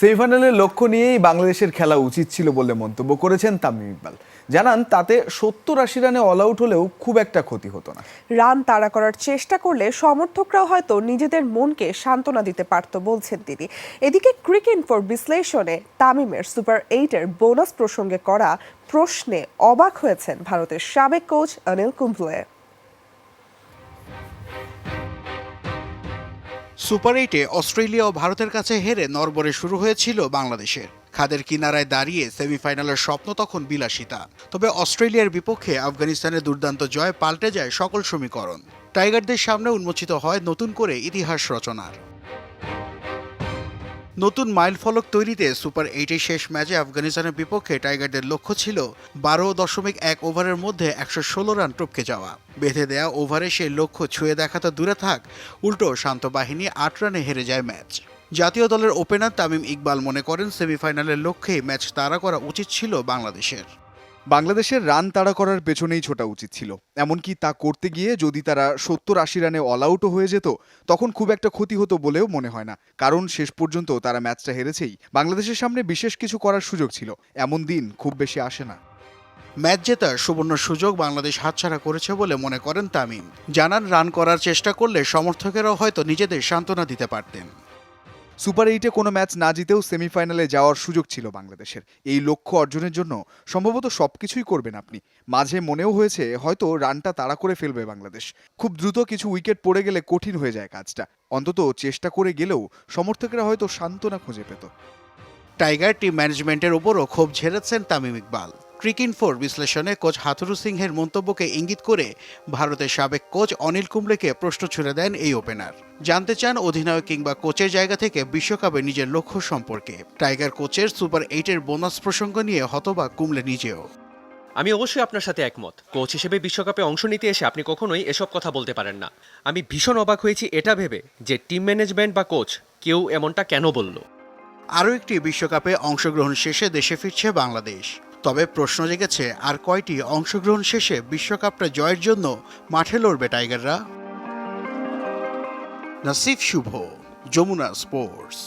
সেমিফাইনালের লক্ষ্য নিয়েই বাংলাদেশের খেলা উচিত ছিল বলে মন্তব্য করেছেন তামিম ইকবাল। জানান, তাতে সত্তর আশি রানে অল আউট হলেও খুব একটা ক্ষতি হতো না। রান তাড়া করার চেষ্টা করলে সমর্থকরাও হয়তো নিজেদের মনকে সান্ত্বনা দিতে পারত বলছেন তিনি। এদিকে ক্রিকেট ফর বিশ্লেষণে তামিমের সুপার এইটের বোনাস প্রসঙ্গে করা প্রশ্নে অবাক হয়েছেন ভারতের সাবেক কোচ অনিল কুম্বলে। সুপার এইটে অস্ট্রেলিয়া ও ভারতের কাছে হেরে নরবরে শুরু হয়েছিল বাংলাদেশের। খাদের কিনারায় দাঁড়িয়ে সেমিফাইনালের স্বপ্ন তখন বিলাসিতা। তবে অস্ট্রেলিয়ার বিপক্ষে আফগানিস্তানের দুর্দান্ত জয় পাল্টে যায় সকল সমীকরণ। টাইগারদের সামনে উন্মোচিত হয় নতুন করে ইতিহাস রচনার। নতুন মাইল ফলক তৈরিতে সুপার এইটের শেষ ম্যাচে আফগানিস্তানের বিপক্ষে টাইগারদের লক্ষ্য ছিল বারো দশমিক এক ওভারের মধ্যে একশো ষোলো রান টপকে যাওয়া। বেঁধে দেয়া ওভারে সেই লক্ষ্য ছুঁয়ে দেখা তো দূরে থাক, উল্টো শান্ত বাহিনী আট রানে হেরে যায় ম্যাচ। জাতীয় দলের ওপেনার তামিম ইকবাল মনে করেন সেমিফাইনালের লক্ষ্যেই ম্যাচ তাড়া করা উচিত ছিল বাংলাদেশের। বাংলাদেশের রান তাড়া করার পেছনেই ছোটা উচিত ছিল। এমনকি তা করতে গিয়ে যদি তারা সত্তর আশি রানে অল আউটও হয়ে যেত, তখন খুব একটা ক্ষতি হতো বলেও মনে হয় না। কারণ শেষ পর্যন্ত তারা ম্যাচটা হেরেছেই। বাংলাদেশের সামনে বিশেষ কিছু করার সুযোগ ছিল। এমন দিন খুব বেশি আসে না। ম্যাচ জেতার সুবর্ণ সুযোগ বাংলাদেশ হাতছাড়া করেছে বলে মনে করেন তামিম। জানান, রান করার চেষ্টা করলে সমর্থকেরাও হয়তো নিজেদের সান্ত্বনা দিতে পারতেন। সুপার এইটে কোনো ম্যাচ না জিতেও সেমিফাইনালে যাওয়ার সুযোগ ছিল বাংলাদেশের। এই লক্ষ্য অর্জনের জন্য সম্ভবত সব কিছুই করবেন আপনি। মাঝে মনেও হয়েছে, হয়তো রানটা তাড়া করে ফেলবে বাংলাদেশ। খুব দ্রুত কিছু উইকেট পড়ে গেলে কঠিন হয়ে যায় কাজটা। অন্তত চেষ্টা করে গেলেও সমর্থকরা হয়তো সান্ত্বনা খুঁজে পেত। টাইগার টিম ম্যানেজমেন্টের ওপরও ক্ষোভ ঝেড়েছেন তামিম ইকবাল। ক্রিকেট ফোর বিশ্লেষণে কোচ হাথুরু সিংহের মন্তব্যকে ইঙ্গিত করে ভারতের সাবেক কোচ অনিল কুম্বলেকে প্রশ্ন ছুড়ে দেন এই ওপেনার। জানতে চান অধিনায়ক কিংবা কোচের জায়গা থেকে বিশ্বকাপে নিজের লক্ষ্য সম্পর্কে। টাইগার কোচের সুপার এইটের বোনাস প্রসঙ্গ নিয়ে হতবাক কুম্বলে নিজেও। আমি অবশ্যই আপনার সাথে একমত। কোচ হিসেবে বিশ্বকাপে অংশ নিতে এসে আপনি কখনোই এসব কথা বলতে পারেন না। আমি ভীষণ অবাক হয়েছি এটা ভেবে যে টিম ম্যানেজমেন্ট বা কোচ কেউ এমনটা কেন বলল। আরও একটি বিশ্বকাপে অংশগ্রহণ শেষে দেশে ফিরছে বাংলাদেশ। তবে প্রশ্ন জেগেছে, আর কয়টি অংশগ্রহণ শেষে বিশ্বকাপটা জয়ের জন্য মাঠে লড়বে টাইগাররা? নাসিফ শুভ, যমুনা স্পোর্টস।